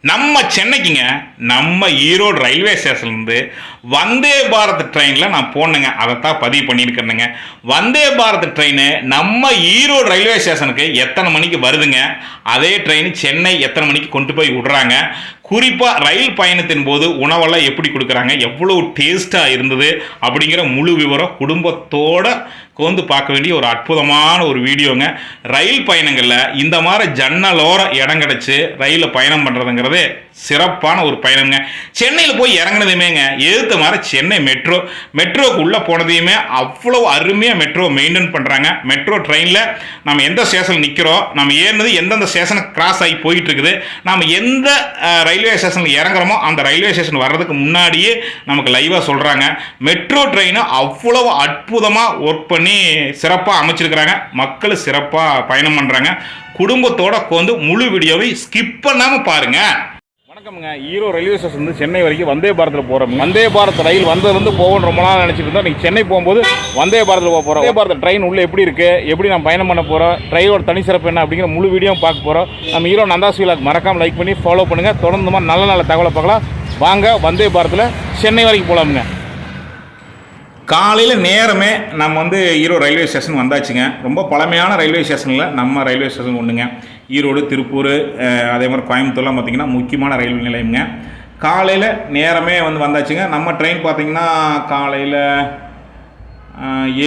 நம்ம சென்னைக்குங்க நம்ம ஈரோடு ரயில்வே ஸ்டேஷன்லேருந்து வந்தே பாரத் ட்ரெயினில் நான் போனேங்க. அதைத்தான் பதிவு பண்ணியிருக்கேனுங்க வந்தே பாரத் ட்ரெயின் நம்ம ஈரோடு ரயில்வே ஸ்டேஷனுக்கு எத்தனை மணிக்கு வருதுங்க? அதே ட்ரெயின் சென்னை எத்தனை மணிக்கு கொண்டு போய் விடுறாங்க? குறிப்பாக ரயில் பயணத்தின் போது உணவெல்லாம் எப்படி கொடுக்குறாங்க? எவ்வளோ டேஸ்ட்டாக இருந்தது? அப்படிங்கிற முழு விவரம் குடும்பத்தோடு வந்து பார்க்க வேண்டிய ஒரு அற்புதமான ஒரு வீடியோங்க. ரயில் பயணங்களில் இந்த மாதிரி ஜன்னலோர இடம் கிடச்சி ரயிலில் பயணம் பண்ணுறதுங்கிறது சிறப்பான ஒரு பயணங்க சென்னையில் போய் இறங்குனதுமேங்க. எதிர்த்த மாதிரி சென்னை மெட்ரோ. மெட்ரோக்கு உள்ளே போனதையுமே அவ்வளோ அருமையாக மெட்ரோ மெயின்டைன் பண்ணுறாங்க மெட்ரோ ட்ரெயினில் நம்ம எந்த ஸ்டேஷனில் நிற்கிறோம் நம்ம ஏறினது எந்தெந்த ஸ்டேஷனை கிராஸ் ஆகி போயிட்டு இருக்குது? நம்ம எந்த ரயில் ரயில்வே ஸ்டேஷனில் இறங்குறோமோ அந்த ரயில்வே ஸ்டேஷன் வர்றதுக்கு முன்னாடியே நமக்கு லைவாக சொல்கிறாங்க மெட்ரோ ட்ரெயினை அவ்வளவு அற்புதமாக ஒர்க் பண்ணி சிறப்பாக அமைச்சிருக்கிறாங்க. மக்கள் சிறப்பாக பயணம் பண்ணுறாங்க குடும்பத்தோட உட்காந்து முழு வீடியோவை ஸ்கிப் பண்ணாமல் பாருங்கள் வணக்கம்ங்க. ஈரோ ரயில்வே ஸ்டேஷன் வந்து சென்னை வரைக்கும் வந்தே பாரத்தில் போகிறோம் வந்தே பாரத் ரயில் வந்ததுலேருந்து போகணும் ரொம்ப நாள் நினச்சிட்டு இருந்தோம். நீங்கள் சென்னை போகும்போது வந்தே பாரத்தில் போக போகிறோம் வந்தே பாரத் ட்ரெயின் உள்ளே எப்படி இருக்குது எப்படி நம்ம பயணம் பண்ண போகிறோம் ட்ரெயினோட தனி சிறப்பு என்ன அப்படிங்கிற முழு வீடியோ பார்க்க போகிறோம் நம்ம ஈரோ நந்தாஸ் மறக்காமல் லைக் பண்ணி ஃபாலோ பண்ணுங்கள் தொடர்ந்து மாதிரி நல்ல நல்ல தகவலை பார்க்கலாம். வாங்க வந்தே பாரத்தில் சென்னை வரைக்கும் போகலாமுங்க காலையில் நேரமே நம்ம வந்து ஈரோ ரயில்வே ஸ்டேஷன் வந்தாச்சுங்க. ரொம்ப பழமையான ரயில்வே ஸ்டேஷனில் நம்ம ரயில்வே ஸ்டேஷன் ஒன்றுங்க ஈரோடு திருப்பூர் அதே மாதிரி கோயம்புத்தூர்லாம் பார்த்திங்கன்னா முக்கியமான ரயில்வே நிலையம்ங்க. காலையில் நேரமே வந்து வந்தாச்சுங்க. நம்ம ட்ரெயின் பார்த்திங்கன்னா காலையில்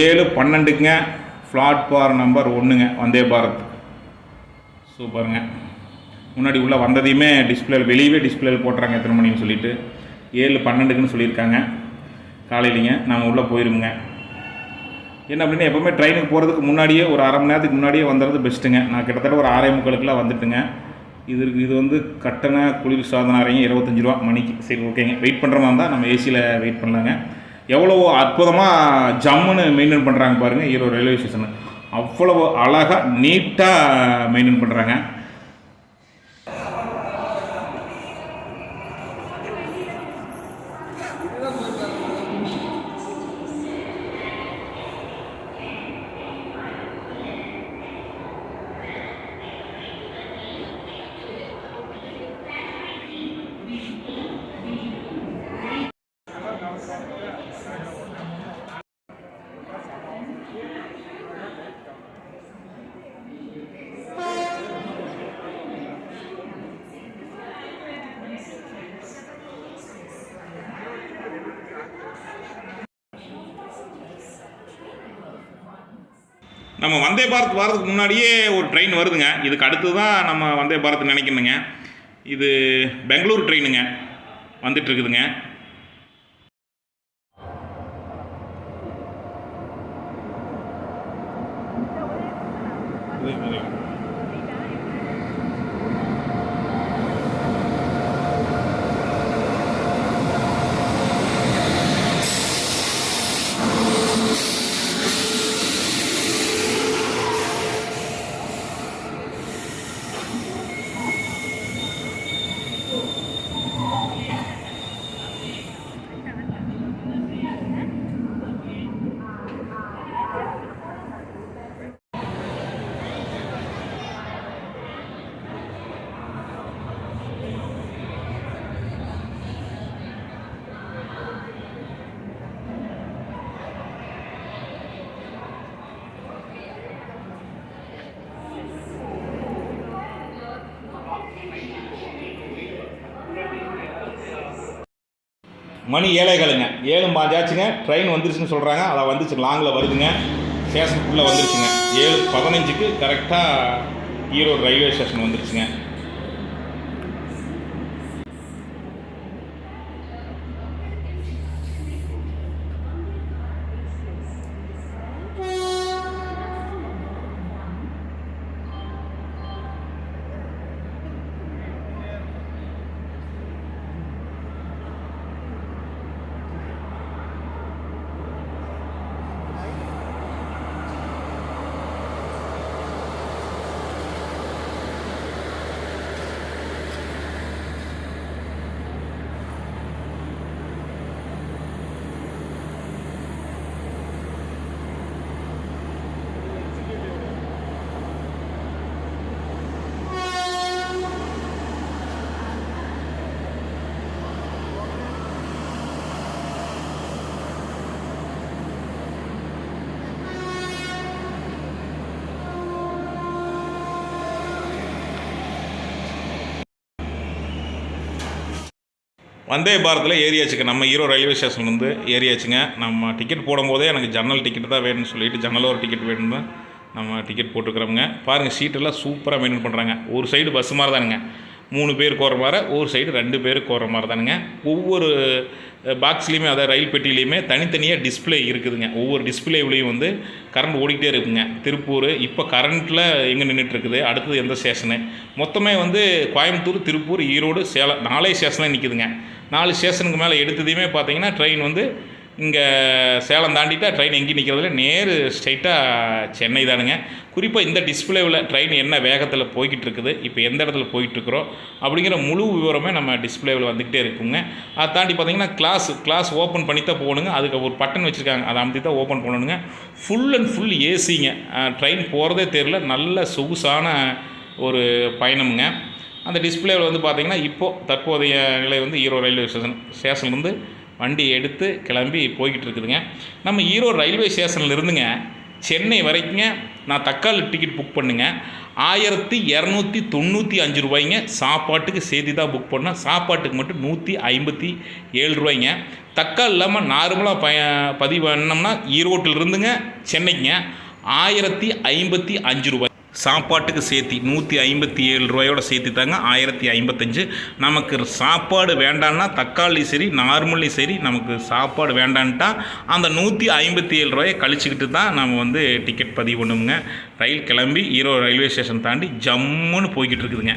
ஏழு பன்னெண்டுக்குங்க. பிளாட்ஃபார்ம் நம்பர் ஒன்றுங்க வந்தே பாரத். சூப்பருங்க. முன்னாடி உள்ளே வந்ததையுமே டிஸ்பிளே வெளியவே டிஸ்பிளேல போட்டுறாங்க எத்தனை மணின்னு சொல்லிட்டு. ஏழு பன்னெண்டுக்குன்னு சொல்லியிருக்காங்க. காலையிலிங்க. நம்ம உள்ளே போயிருங்க என்ன அப்படின்னா எப்போவுமே ட்ரெயினுக்கு போகிறதுக்கு முன்னாடியே ஒரு அரை மணி நேரத்துக்கு முன்னாடியே வந்துடுறது பெஸ்ட்டுங்க நான் கிட்டத்தட்ட ஒரு ஆறே முக்காலுக்குலாம் வந்துட்டுங்க. இது இது வந்து கட்டண குளிர் சாதன அறையும் இருபத்தஞ்சி ரூபா மணிக்கு. சரி ஓகேங்க வெயிட் பண்ணுற மாதிரி இருந்தால் நம்ம ஏசியில் வெயிட் பண்ணலாங்க. எவ்வளோ அற்புதமாக ஜம்முன்னு மெயின்டைன் பண்ணுறாங்க பாருங்கள் ஈரோடு ரயில்வே ஸ்டேஷனு அவ்வளவு அழகாக நீட்டாக மெயின்டைன் பண்ணுறாங்க நம்ம வந்தே பாரத் வரதுக்கு முன்னாடியே ஒரு ட்ரெயின் வருதுங்க. இதுக்கு அடுத்து தான் நம்ம வந்தே பாரத் நினைக்கணுங்க. இது பெங்களூர் ட்ரெயினுங்க வந்துட்டுருக்குதுங்க இருக்குதுங்க மணி ஏழைகளுங்க. ஏழு பாஞ்சாச்சுங்க. ட்ரெயின் வந்துருச்சுன்னு சொல்கிறாங்க அதை வந்துச்சு லாங்கில் வருதுங்க. ஸ்டேஷனுக்குள்ளே வந்துருச்சுங்க. ஏழு பதினஞ்சுக்கு கரெக்டாக ஈரோடு ரயில்வே ஸ்டேஷன் வந்துருச்சுங்க. வந்தே பாரத்தில் ஏறியாச்சுங்க. நம்ம ஈரோ ரயில்வே ஸ்டேஷன்லேருந்து ஏறியாச்சுங்க. நம்ம டிக்கெட் போடும்போதே எனக்கு ஜன்னல் டிக்கெட் தான் வேணும்னு சொல்லிட்டு ஜன்னல் ஒரு டிக்கெட் வேணும்னு தான் நம்ம டிக்கெட் போட்டுக்கிறோமுங்க. பாருங்கள் சீட்டெல்லாம் சூப்பராக மெயின்டைன் பண்ணுறாங்க ஒரு சைடு பஸ் மாதிரி தானுங்க மூணு பேர் கோர மாதிரி ஒரு சைடு ரெண்டு பேர் கோர மாதிரி தானுங்க ஒவ்வொரு பாக்ஸ்லேயுமே அதாவது ரயில் பெட்டிலையுமே தனித்தனியாக டிஸ்பிளே இருக்குதுங்க. ஒவ்வொரு டிஸ்பிளேவிலையும் வந்து கரண்ட் ஓடிக்கிட்டே இருக்குங்க. திருப்பூர் இப்போ கரண்ட்டில் எங்கே நின்றுட்டு இருக்குது அடுத்தது எந்த ஸ்டேஷனு மொத்தமே வந்து கோயம்புத்தூர் திருப்பூர் ஈரோடு சேலம் நாலே ஸ்டேஷனில் நிற்குதுங்க நாலு ஸ்டேஷனுக்கு மேலே எடுத்ததையுமே பார்த்தீங்கன்னா ட்ரெயின் வந்து இங்கே சேலம் தாண்டிட்டா ட்ரெயின் எங்கேயும் நிற்கிறதில்ல நேரு ஸ்ட்ரைட்டாக சென்னை தானுங்க. குறிப்பாக இந்த டிஸ்பிளேவில் ட்ரெயின் என்ன வேகத்தில் போய்கிட்டு இருக்குது இப்போ எந்த இடத்துல போயிட்டுருக்குறோம் அப்படிங்கிற முழு விவரமே நம்ம டிஸ்பிளேவில் வந்துக்கிட்டே இருக்குங்க. அதை தாண்டி பார்த்தீங்கன்னா கிளாஸ் கிளாஸ் ஓப்பன் பண்ணி தான் போகணுங்க. அதுக்கு ஒரு பட்டன் வச்சுருக்காங்க. அதை அமைத்து தான் ஓப்பன் பண்ணணுங்க. ஃபுல் அண்ட் ஃபுல் ஏசிங்க ட்ரெயின் போகிறதே தெரில நல்ல சொகுசான ஒரு பயணமுங்க. அந்த டிஸ்பிளேவில் வந்து பார்த்திங்கன்னா இப்போது தற்போதைய நிலை வந்து ஈரோ ரயில்வே ஸ்டேஷன் ஸ்டேஷன்லேருந்து வண்டி எடுத்து கிளம்பி போய்கிட்டு இருக்குதுங்க. நம்ம ஈரோடு ரயில்வே ஸ்டேஷனில் இருந்துங்க சென்னை வரைக்குங்க நான் தக்காளி டிக்கெட் புக் பண்ணுங்க. ஆயிரத்தி இரநூத்தி தொண்ணூற்றி அஞ்சு ரூபாய்ங்க சாப்பாட்டுக்கு சேர்த்து தான் புக் பண்ணேன் சாப்பாட்டுக்கு மட்டும் நூற்றி ஐம்பத்தி ஏழு ரூபாய்ங்க. தக்காளி இல்லாமல் நார்மலாக ப பதிவு பண்ணோம்னா ஈரோட்டில் இருந்துங்க சென்னைக்குங்க ஆயிரத்தி ஐம்பத்தி அஞ்சு ரூபாய். சாப்பாட்டுக்கு சேர்த்தி நூற்றி ஐம்பத்தி ஏழு ரூபாயோட சேர்த்து தாங்க ஆயிரத்தி ஐம்பத்தஞ்சு. நமக்கு சாப்பாடு வேண்டான்னா தக்காளி சரி நார்மலி சரி நமக்கு சாப்பாடு வேண்டான்ட்டா அந்த நூற்றி ஐம்பத்தி ஏழு ரூபாயை கழிச்சுக்கிட்டு தான் நம்ம வந்து டிக்கெட் பதிவு பண்ணுவோங்க ரயில் கிளம்பி ஈரோடு ரயில்வே ஸ்டேஷன் தாண்டி ஜம்முன்னு போய்கிட்டு இருக்குதுங்க.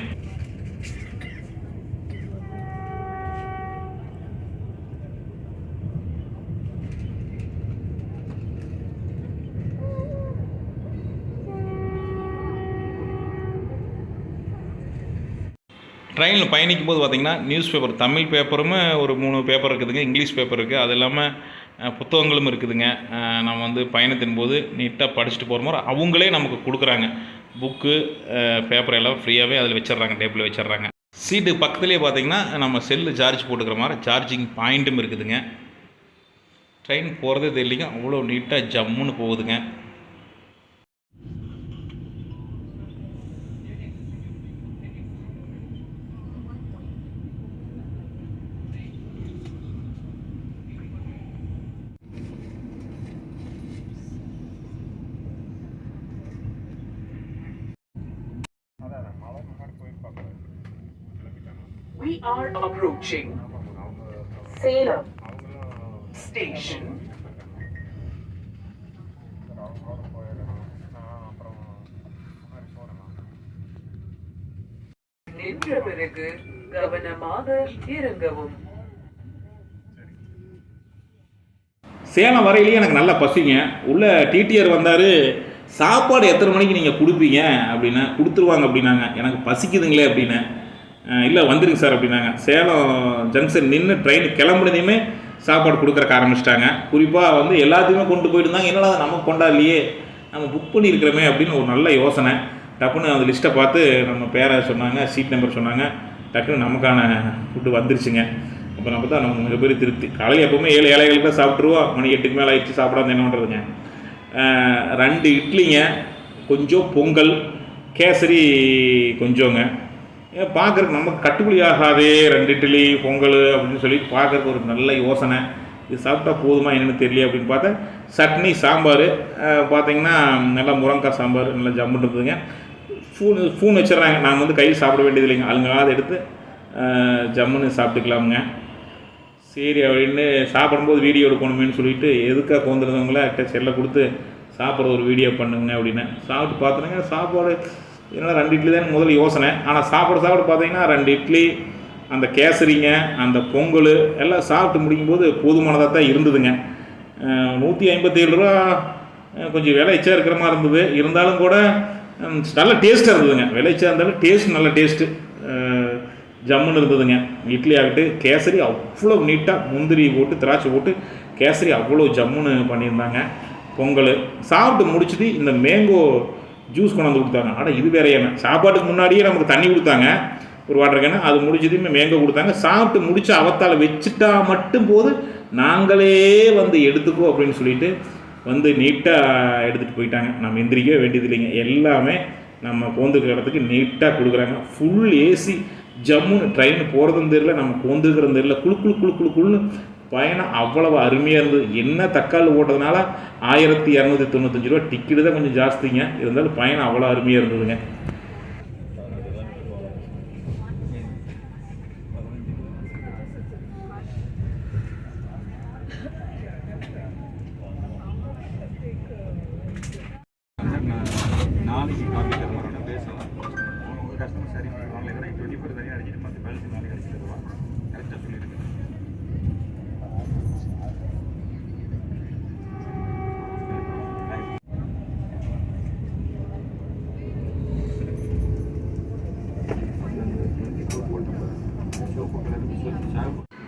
ட்ரெயினில் பயணிக்கும் போது பார்த்திங்கன்னா நியூஸ் பேப்பர் தமிழ் பேப்பரும் ஒரு மூணு பேப்பர் இருக்குதுங்க இங்கிலீஷ் பேப்பர் இருக்குது அது இல்லாமல் புத்தகங்களும் இருக்குதுங்க. நம்ம வந்து பயணத்தின் போது நீட்டாக படிச்சுட்டு போகிற மாதிரி அவங்களே நமக்கு கொடுக்குறாங்க. புக்கு பேப்பர் எல்லாம் ஃப்ரீயாகவே அதில் வச்சிடுறாங்க டேபிளில் வச்சிடுறாங்க. சீட்டு பக்கத்துலேயே பார்த்தீங்கன்னா நம்ம செல்லு சார்ஜ் போட்டுக்கிற மாதிரி சார்ஜிங் பாயிண்ட்டும் இருக்குதுங்க. ட்ரெயின் போகிறதே தெரியலிங்க. அவ்வளோ நீட்டாக ஜம்முன்னு போகுதுங்க. Approaching Salem. Station. நின்ற பிறகு கவனமாக இறங்கவும். சேலம் வரையிலேயே எனக்கு நல்ல பசிங்க. உள்ள டிடிஆர் வந்தார் சாப்பாடு எத்தனை மணிக்கு நீங்கள் கொடுப்பீங்க? அப்படின்னு கொடுத்துருவாங்க அப்படின்னாங்க. எனக்கு பசிக்குதுங்களே அப்படின்னு. இல்லை வந்துருங்க சார் அப்படின்னாங்க. சேலம் ஜங்ஷன் நின்று ட்ரெயின் கிளம்புனதையுமே சாப்பாடு கொடுக்குறக்கு ஆரம்பிச்சிட்டாங்க. குறிப்பாக வந்து எல்லாத்தையுமே கொண்டு போயிட்டு என்னடா அது நமக்கு கொண்டாடலையே? நம்ம புக் பண்ணியிருக்கிறோமே அப்படின்னு ஒரு நல்ல யோசனை. டப்புன்னு அந்த லிஸ்ட்டை பார்த்து நம்ம பேரை சொன்னாங்க சீட் நம்பர் சொன்னாங்க. டக்குன்னு நமக்கான ஃபுட்டு வந்துருச்சுங்க. அப்போ நம்ம தான் நமக்கு மிகப்பெரிய திருப்தி. காலையில் எப்போவுமே ஏழு ஏழைகளுக்கு தான் சாப்பிட்ருவோம் மணி எட்டுக்கு மேலே ஆயிடுச்சு சாப்பிடாம என்ன பண்ணுறதுங்க ரெண்டு இட்லிங்க கொஞ்சம் பொங்கல் கேசரி கொஞ்சங்க. பார்க்குறக்கு நமக்கு கட்டுப்படி ஆகாதே ரெண்டு இட்லி பொங்கல் அப்படின்னு சொல்லி பார்க்குறக்கு ஒரு நல்ல யோசனை. இது சாப்பிட்டா போதுமா என்னன்னு தெரியல அப்படின்னு பார்த்தா சட்னி சாம்பார் பார்த்தீங்கன்னா நல்லா முருங்கக்காய் சாம்பார் நல்லா ஜம்முன்னு இருக்குதுங்க ஃபூன் ஃபூன் வச்சிடுறாங்க. நாம் வந்து கையில் சாப்பிட வேண்டியது இல்லைங்க. அழுங்காத எடுத்து ஜம்முன்னு சாப்பிட்டுக்கலாமுங்க. சரி அப்படின்னு சாப்பிடும்போது வீடியோ எடுக்கணுமேனு சொல்லிட்டு எதுக்காக கோந்துருந்தவங்கள செல்லை கொடுத்து சாப்பிட்ற ஒரு வீடியோ பண்ணுங்க அப்படின்னு. சாப்பிட்டு பார்த்தனுங்க சாப்பாடு இதனால் ரெண்டு இட்லி தான் முதல்ல யோசனை. ஆனால் சாப்பிட சாப்பிட பார்த்தீங்கன்னா ரெண்டு இட்லி அந்த கேசரிங்க அந்த பொங்கல் எல்லாம் சாப்பிட்டு முடிக்கும்போது போதுமானதாக தான் இருந்ததுங்க. நூற்றி ஐம்பத்தேழு ரூபா கொஞ்சம் விலை எச்சா இருக்கிற மாதிரி இருந்தது. இருந்தாலும் கூட நல்ல டேஸ்ட்டாக இருந்ததுங்க. விலை எச்சா இருந்தாலும் டேஸ்ட் நல்ல டேஸ்ட்டு ஜம்முன்னு இருந்ததுங்க. இட்லி ஆகிட்டு கேசரி அவ்வளோ நீட்டாக முந்திரி போட்டு திராட்சை போட்டு கேசரி அவ்வளோ ஜம்முன்னு பண்ணியிருந்தாங்க. பொங்கல் சாப்பிட்டு முடிச்சுட்டு இந்த மேங்கோ ஜூஸ் கொண்டாந்து கொடுத்தாங்க. ஆனால் இது வேற என்ன? சாப்பாட்டுக்கு முன்னாடியே நமக்கு தண்ணி கொடுத்தாங்க. ஒரு வாட்டர் கேனு அது முடிச்சதுமே மேங்கோ கொடுத்தாங்க. சாப்பிட்டு முடிச்சு அவத்தால் வச்சுட்டா மட்டும் போது நாங்களே வந்து எடுத்துக்கோ அப்படின்னு சொல்லிட்டு வந்து நீட்டாக எடுத்துகிட்டு போயிட்டாங்க. நம்ம எந்திரிக்கவே வேண்டியது இல்லைங்க. எல்லாமே நம்ம போந்துக்கிற இடத்துக்கு நீட்டாக கொடுக்குறாங்க. ஃபுல் ஏசி ஜம்முன்னு ட்ரெயின் போகிறதும் தெரியல நம்ம போந்துருக்கிறதும் தெரியல. குழு குழு குழு குழு குழுன்னு பயணம் அவ்வளவு அருமையாக இருந்தது. என்ன தக்காளி ஓட்டதுனால ஆயிரத்தி இரநூத்தி தொண்ணூத்தஞ்சு ரூபா டிக்கெட்டு தான் கொஞ்சம் ஜாஸ்திங்க. இருந்தாலும் பயணம் அவ்வளோ அருமையாக இருந்ததுங்க.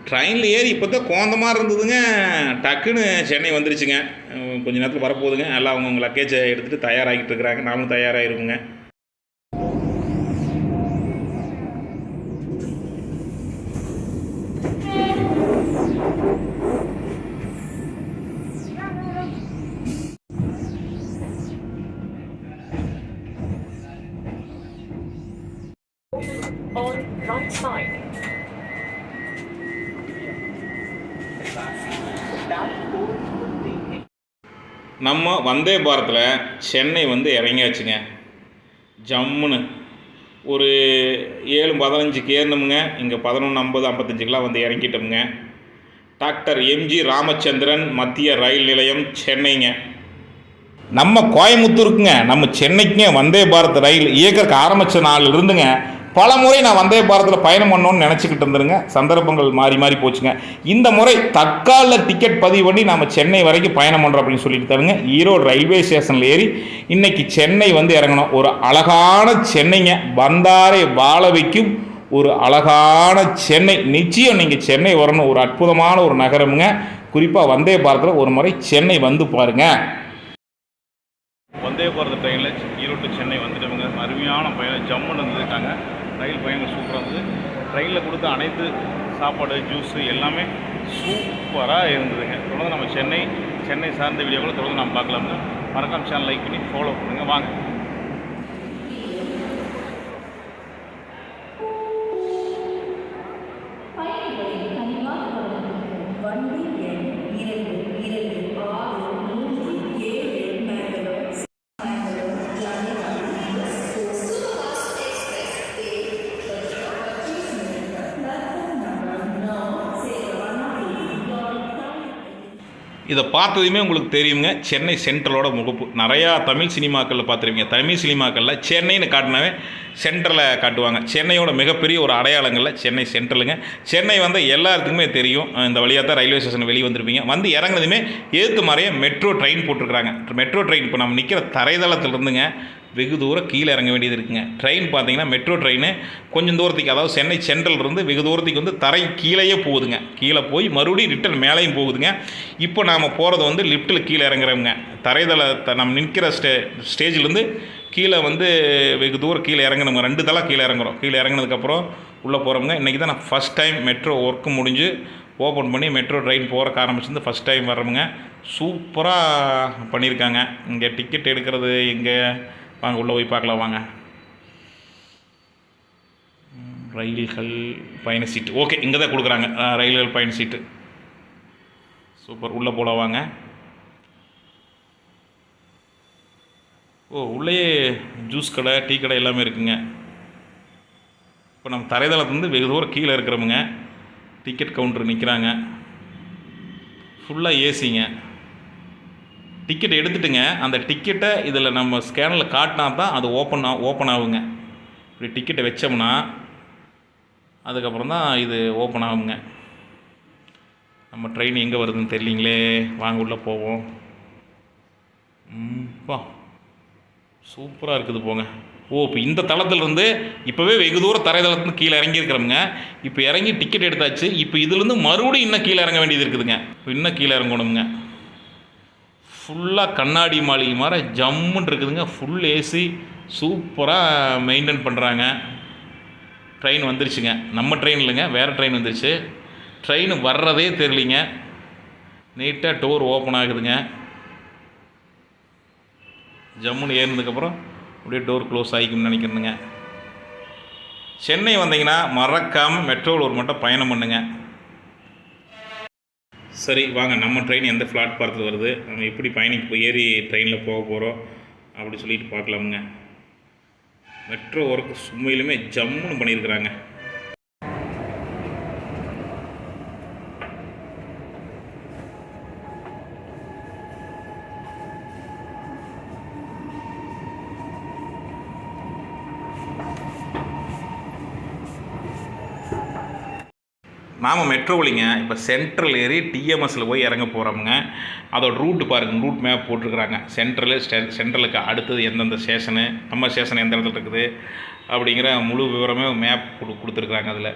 ட்ரெயினில் ஏறி இப்போ தான் கோந்தமாக இருந்ததுங்க. டக்குன்னு சென்னை வந்துருச்சுங்க. கொஞ்ச நேரத்தில் வரப்போகுதுங்க. எல்லாம் அவங்கவுங்க லக்கேஜை எடுத்துகிட்டு தயாராகிட்டு இருக்கிறாங்க. நாமளும் தயாராகிருக்குங்க நம்ம வந்தே பாரத்தில் சென்னை வந்து இறங்கியாச்சுங்க. ஜம்முன்னு. ஒரு ஏழு பதினஞ்சுக்கு ஏறணுமுங்க இங்கே பதினொன்று ஐம்பது ஐம்பத்தஞ்சுக்கெலாம் வந்து இறங்கிட்டோமுங்க. டாக்டர் எம்ஜி ராமச்சந்திரன் மத்திய ரயில் நிலையம் சென்னைங்க. நம்ம கோயம்புத்தூருக்குங்க. நம்ம சென்னைக்குங்க வந்தே பாரத் ரயில் இயக்கிறதுக்கு ஆரம்பித்த நாள் இருந்துங்க. பல முறை நான் வந்தே பாரத்தில் பயணம் பண்ணணும்னு நினச்சிக்கிட்டு இருந்துருங்க. சந்தர்ப்பங்கள் மாறி மாறி போச்சுங்க. இந்த முறை தற்கால டிக்கெட் பதிவு பண்ணி நம்ம சென்னை வரைக்கும் பயணம் பண்ணுறோம் அப்படின்னு சொல்லிட்டு தருங்க. ஈரோடு ரயில்வே ஸ்டேஷனில் ஏறி இன்னைக்கு சென்னை வந்து இறங்கணும். ஒரு அழகான சென்னைங்க. வந்தாரை வாழ வைக்கும் ஒரு அழகான சென்னை. நிச்சயம் நீங்கள் சென்னை வரணும். ஒரு அற்புதமான ஒரு நகரமுங்க. குறிப்பாக வந்தே பாரத்தில் ஒரு முறை சென்னை வந்து பாருங்கள் வந்தே பாரத் ட்ரெயினில் ஈரோடு சென்னை வந்துட்டவங்க அருமையான பயணம். ஜம்முன்னு வந்துருக்காங்க ரயில் பயணம் சூப்பராக இருந்தது. ட்ரெயினில் கொடுத்த அனைத்து சாப்பாடு ஜூஸு எல்லாமே சூப்பராக இருந்ததுங்க. தொடர்ந்து நம்ம சென்னை சென்னை சார்ந்த வீடியோக்களை தொடர்ந்து நம்ம பார்க்கலாம்னு மறக்காம சேனல் லைக் பண்ணி ஃபாலோ பண்ணுங்கள் வாங்க. இதை பார்த்ததுமே உங்களுக்கு தெரியுங்க. சென்னை சென்ட்ரலோட முகப்பு. நிறையா தமிழ் சினிமாக்களில் பார்த்துருவீங்க தமிழ் சினிமாக்களில் சென்னைன்னு காட்டினாவே சென்ட்ரலில் காட்டுவாங்க. சென்னையோட மிகப்பெரிய ஒரு அடையாளங்களில் சென்னை சென்ட்ரலுங்க. சென்னை வந்து எல்லாத்துக்குமே தெரியும். இந்த வழியாக தான் ரயில்வே ஸ்டேஷன் வெளியே வந்திருப்பீங்க. வந்து இறங்குனதுமே ஏற்று மாதிரியே மெட்ரோ ட்ரெயின் போட்டிருக்கிறாங்க. மெட்ரோ ட்ரெயின் இப்போ நம்ம நிற்கிற தரைதளத்துலேருந்துங்க வெகு தூரம் கீழே இறங்க வேண்டியது இருக்குங்க. ட்ரெயின் பார்த்தீங்கன்னா மெட்ரோ ட்ரெயின் கொஞ்சம் தூரத்துக்கு அதாவது சென்னை சென்ட்ரல் இருந்து வெகு தூரத்துக்கு வந்து தரை கீழேயே போகுதுங்க. கீழே போய் மறுபடியும் ரிட்டர்ன் மேலேயும் போகுதுங்க. இப்போ நாம் போகிறது வந்து லிஃப்ட்டில் கீழே இறங்குறவங்க தரைதளத்தை த- நம்ம நிற்கிற ஸ்டே ஸ்டேஜ்லேருந்து கீழே வந்து வெகு தூரம் கீழே இறங்கணுங்க. ரெண்டு தலை கீழே இறங்குறோம். கீழே இறங்குனதுக்கப்புறம் உள்ளே போகிறவங்க இன்றைக்கி தான் நான் ஃபஸ்ட் டைம் மெட்ரோ ஒர்க்கு முடிஞ்சு ஓப்பன் பண்ணி மெட்ரோ ட்ரெயின் போகிறக்க ஆரம்பிச்சிருந்து ஃபஸ்ட் டைம் வர்றோமுங்க. சூப்பராக பண்ணியிருக்காங்க. இங்கே டிக்கெட் எடுக்கிறது இங்கே வாங்க உள்ளே போய் பார்க்கலாம் வாங்க. ரயில்கள் பயண சீட்டு. ஓகே இங்கே தான் கொடுக்குறாங்க. ஆ, ரயில்கள் பயண சீட்டு. சூப்பர் உள்ளே போல வாங்க. ஓ உள்ளேயே ஜூஸ் கடை டீ கடை எல்லாமே இருக்குங்க. இப்போ நம்ம தரைதளத்துலேருந்து வெகு தூரம் கீழே இருக்கிறவங்க டிக்கெட் கவுண்டர் நிற்கிறாங்க ஃபுல்லாக ஏசிங்க டிக்கெட் எடுத்துட்டுங்க. அந்த டிக்கெட்டை இதில் நம்ம ஸ்கேனில் காட்டினா தான் அது ஓப்பன் ஓப்பன் ஆகுங்க. இப்படி டிக்கெட்டை வச்சோம்னா அதுக்கப்புறம் தான் இது ஓப்பன் ஆகுங்க. நம்ம ட்ரெயின் எங்கே வருதுன்னு தெரியலீங்களே? வாங்க உள்ளே போவோம். பா சூப்பராக இருக்குது போங்க. ஓ இப்போ இந்த தளத்துலேருந்து இப்போவே வெகு தூரம் தரைதளத்துலேருந்து கீழே இறங்கியிருக்கிறோமுங்க. இப்போ இறங்கி டிக்கெட் எடுத்தாச்சு. இப்போ இதுலேருந்து மறுபடியும் இன்னும் கீழே இறங்க வேண்டியது இருக்குதுங்க. இன்னும் கீழே இறங்கணுங்க ஃபுல்லாக கண்ணாடி மாளிகை மாதிரி ஜம்முன்னு இருக்குதுங்க. ஃபுல் ஏசி சூப்பராக மெயின்டைன் பண்ணுறாங்க ட்ரெயின் வந்துருச்சுங்க. நம்ம ட்ரெயின் இல்லைங்க வேறு ட்ரெயின் வந்துருச்சு. ட்ரெயின் வர்றதே தெரியலிங்க. நீட்டாக டோர் ஓப்பன் ஆகுதுங்க. ஜம்முன்னு ஏறினதுக்கப்புறம் அப்படியே டோர் க்ளோஸ் ஆகிக்கும்னு நினைக்கிறேனுங்க. சென்னை வந்தீங்கன்னா மறக்காமல் மெட்ரோவில் ஒரு மட்டும் பயணம் பண்ணுங்க. சரி வாங்க நம்ம ட்ரெயின் எந்த பிளாட்பாரத்தில் வருது? நம்ம எப்படி பயணிக்கு போய் ஏறி ட்ரெயினில் போக போகிறோம் அப்படி சொல்லிட்டு பார்க்கலாமுங்க. மெட்ரோ ஒர்க் உண்மையிலுமே ஜம்முன்னு பண்ணியிருக்கிறாங்க. நாம் மெட்ரோவிலிங்க இப்போ சென்ட்ரல் ஏறி டிஎம்எஸில் போய் இறங்க போகிறோமுங்க அதோட ரூட் பாருங்கள் ரூட் மேப் போட்டிருக்கிறாங்க. சென்ட்ரலு சென்ட்ரலுக்கு அடுத்தது எந்தெந்த ஸ்டேஷனு நம்ம ஸ்டேஷன் எந்த இடத்துல இருக்குது அப்படிங்கிற முழு விவரமே மேப் கொடு கொடுத்துருக்குறாங்க அதில்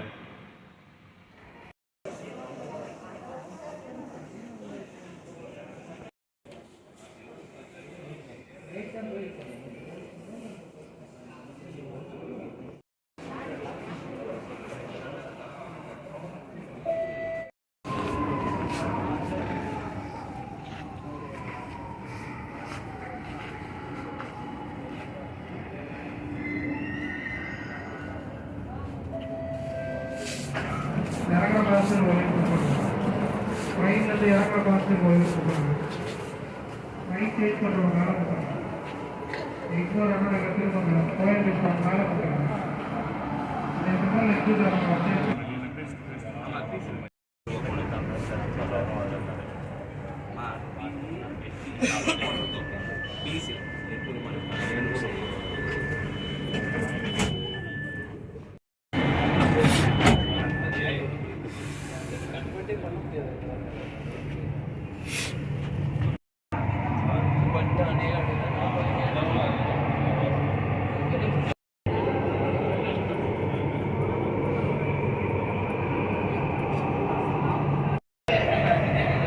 இறங்குற பாசத்தில் கோயில் கொடுப்பாங்க ட்ரெயின்லேருந்து இறங்குற பாசத்தில் கோயில் கொடுப்பாங்க ட்ரெயின் சேஞ்ச் பண்ணுறவங்க மேலே கொடுப்பாங்க எக்ஸாம் என்ன திரும்ப கோயில் கொடுப்பாங்க மேலே கொடுப்பாங்க இந்த மாதிரி எக்ஸாம் வந்து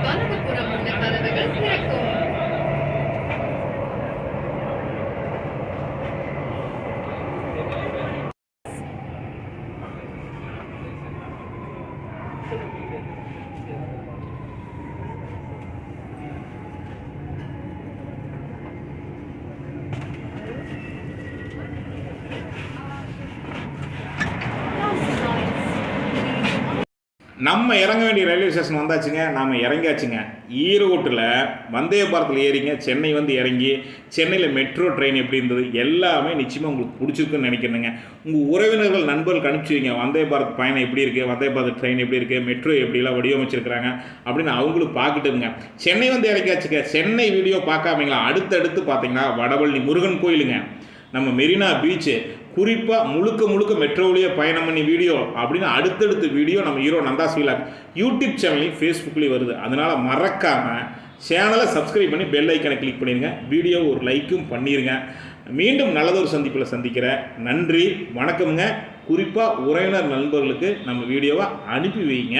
வலதுபுறம் உள்ள கதவுகள் திறக்கும் நம்ம இறங்க வேண்டிய ரயில்வே ஸ்டேஷன் வந்தாச்சுங்க நாம் இறங்கியாச்சுங்க. ஈரோட்டில் வந்தே பாரத்தில் ஏறிங்க சென்னை வந்து இறங்கி சென்னையில் மெட்ரோ ட்ரெயின் எப்படி இருந்தது எல்லாமே நிச்சயமாக உங்களுக்கு பிடிச்சிருக்குன்னு நினைக்கிறேங்க உங்கள் உறவினர்கள் நண்பர்களுக்கு அனுப்பிச்சி வைங்க வந்தே பாரத் பயணம் எப்படி இருக்குது வந்தே பாரத் ட்ரெயின் எப்படி இருக்குது மெட்ரோ எப்படிலாம் வடிவமைச்சிருக்கிறாங்க அப்படின்னு அவங்களும் பார்க்கட்டுங்க சென்னை வந்து இறங்கியாச்சுங்க சென்னை வீடியோ பார்க்காமீங்களா? அடுத்தடுத்து பார்த்தீங்கன்னா வடவள்ளி முருகன் கோயிலுங்க. நம்ம மெரினா பீச்சு குறிப்பாக முழுக்க முழுக்க மெட்ரோவிலேயே பயணம் பண்ணி வீடியோ அப்படின்னு அடுத்தடுத்த வீடியோ நம்ம ஹீரோ நந்தா வீலாக் யூடியூப் சேனல்லையும் ஃபேஸ்புக்லேயும் வருது. அதனால் மறக்காமல் சேனலை சப்ஸ்கிரைப் பண்ணி பெல் ஐக்கனை கிளிக் பண்ணிடுங்க வீடியோ ஒரு லைக்கும் பண்ணிடுங்க மீண்டும் நல்லதொரு சந்திப்பில் சந்திக்கிற நன்றி வணக்கமுங்க. குறிப்பாக உறவினர் நண்பர்களுக்கு நம்ம வீடியோவை அனுப்பி வைங்க.